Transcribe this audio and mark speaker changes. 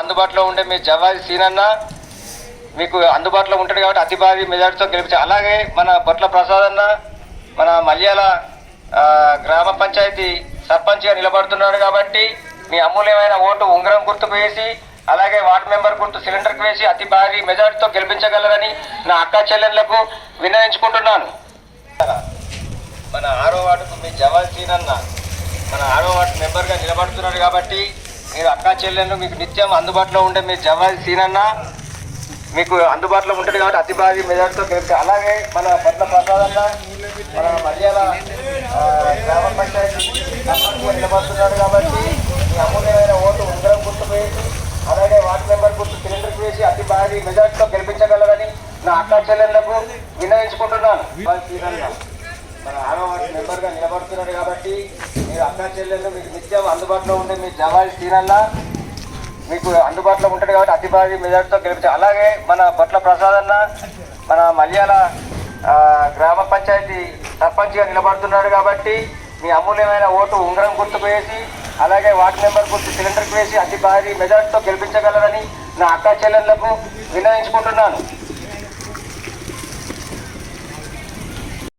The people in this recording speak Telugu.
Speaker 1: అందుబాటులో ఉండే మీ జవాది సీనన్న మీకు అందుబాటులో ఉంటాడు కాబట్టి అతి భారీ మెజార్టీతో గెలిపించారు అలాగే మన బొట్ల ప్రసాద్ అన్న మన మల్యాల గ్రామ పంచాయతీ సర్పంచ్గా నిలబడుతున్నాడు కాబట్టి మీ అమూల్యమైన ఓటు ఉంగరం గుర్తుకు వేసి అలాగే వార్డు మెంబర్ గుర్తు సిలిండర్కి వేసి అతి భారీ మెజార్టీతో గెలిపించగలరని నా అక్క చెల్లెళ్ళకు వినయించుకుంటున్నాను. మన ఆరో వార్డుకు మీ జవాన్ సీనన్న మన ఆరో వార్డు మెంబర్గా నిలబడుతున్నాడు కాబట్టి మీరు అక్క చెల్లెళ్ళు మీకు నిత్యం అందుబాటులో ఉండే మీ జవాన్ సీనన్న మీకు అందుబాటులో ఉంటుంది కాబట్టి అతి బాధి మెదడుతో గెలిపి అలాగే మన పట్ల ప్రసాదన్న మన మల్యాల గ్రామ పంచాయతీ నిలబడుతున్నాడు కాబట్టి మీ అమూల్యమైన ఓటు ఉంగరం గుర్తు వేసి అలాగే వార్డు మెంబర్ గుర్తు సిలిండర్కి వేసి అతి భారీ మెజార్టీతో గెలిపించగలరని నా అక్క చెల్లెళ్ళకు వినయించుకుంటున్నాను. సీనన్న. మన ఆరో వార్డు మెంబర్గా నిలబడుతున్నారు కాబట్టి మీరు అక్క చెల్లెళ్ళు మీకు నిత్యం అందుబాటులో ఉండే మీ జవాయి తీరల్లా మీకు అందుబాటులో ఉంటాడు కాబట్టి అతి భారీ మెజార్టీతో గెలిపించారు అలాగే మన బొట్ల ప్రసాద్ అన్న మన మల్యాల గ్రామ పంచాయతీ సర్పంచ్గా నిలబడుతున్నాడు కాబట్టి మీ అమూల్యమైన ఓటు ఉంగరం గుర్తుకు వేసి అలాగే వార్డు మెంబర్ గుర్తు సిలిండర్కి వేసి అతి భారీ మెజార్టీతో గెలిపించగలరని నా అక్క చెల్లెళ్ళకు విన్నవించుకుంటున్నాను.